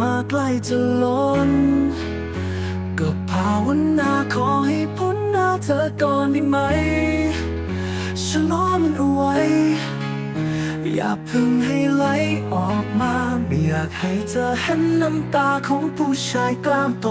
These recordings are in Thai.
มาใกล้จะล้น ก็ภาวนาขอให้พ้นหน้าเธอก่อนได้ไหมฉันรอมันเอาไว้ อย่าพึ่งให้ไหลออกมาไม่อยากให้เธอเห็นน้ำตาของผู้ชายกล้ามโต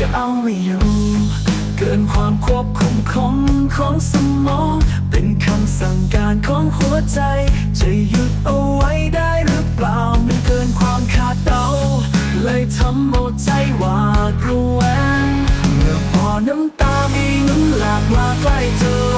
จะเอาไม่อยู่ เกินความควบคุมของของสมอง เป็นคำสั่งการของหัวใจ จะหยุดเอาไว้ได้หรือเปล่ามันเกินความคาดเดาเลยทำหมดใจหวาดระแวงเมื่อพอน้ำตามีน้ำหลากมาใกล้เธอ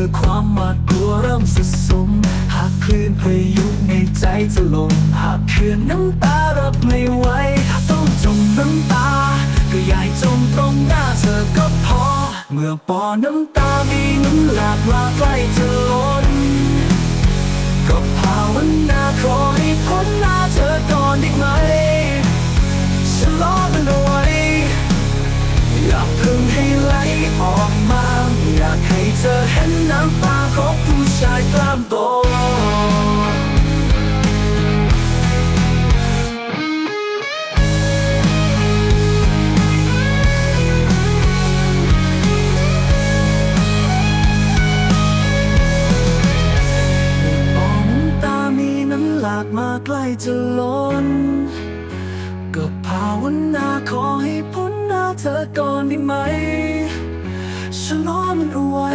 มื่อความหวาดกลัวเริ่มสะสม หากคลื่นพายุในใจจะลง หากเขื่อนน้ำตารับไม่ไหวต้องจมน้ำตา ก็อย่าให้จมตรงหน้าเธอก็พอ เมื่อปอน้ำตามีน้ำหลากมาใกล้จะล้น ก็ภาวนาขอให้พ้นหน้าเธอก่อนได้ไหมฉันรอมันเอาไว้อยากพึ่งให้ไหลออก มาใกล้จะล้น ก็ภาวนาขอให้พ้นหน้าเธอก่อนได้ไหมฉันรอมันเอาไว้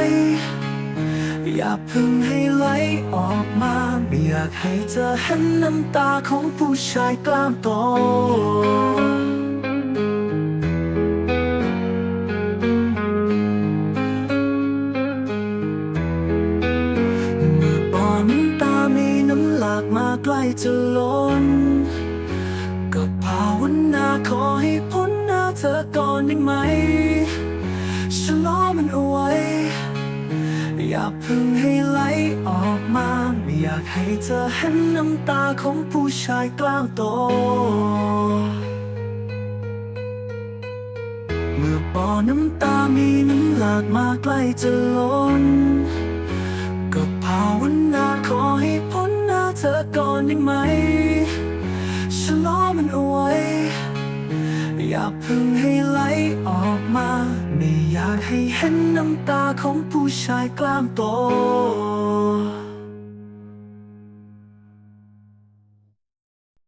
อย่าพึ่งให้ไหลออกมาไม่อยากให้เธอเห็นน้ำตาของผู้ชายกล้ามโตากมาใกล้จะล้น ก็ภาวนาขอให้พ้นหน้าเธอก่อนได้ไหมฉันรอมันเอาไว้ อย่าเพึ่งให้ไหลออกมา ไม่อยากให้เธอเห็นน้ำตาของผู้ชายกล้าโต เมื่อปอน้ำตามีน้ำหลากมาใกล้จะล้น อก่อนได้ไหมฉันรอมันเอาไว้ อย่าเพึ่งให้ไหลออกมา ไม่อยากให้เห็นน้ำตาของผู้ชายกล้ามโต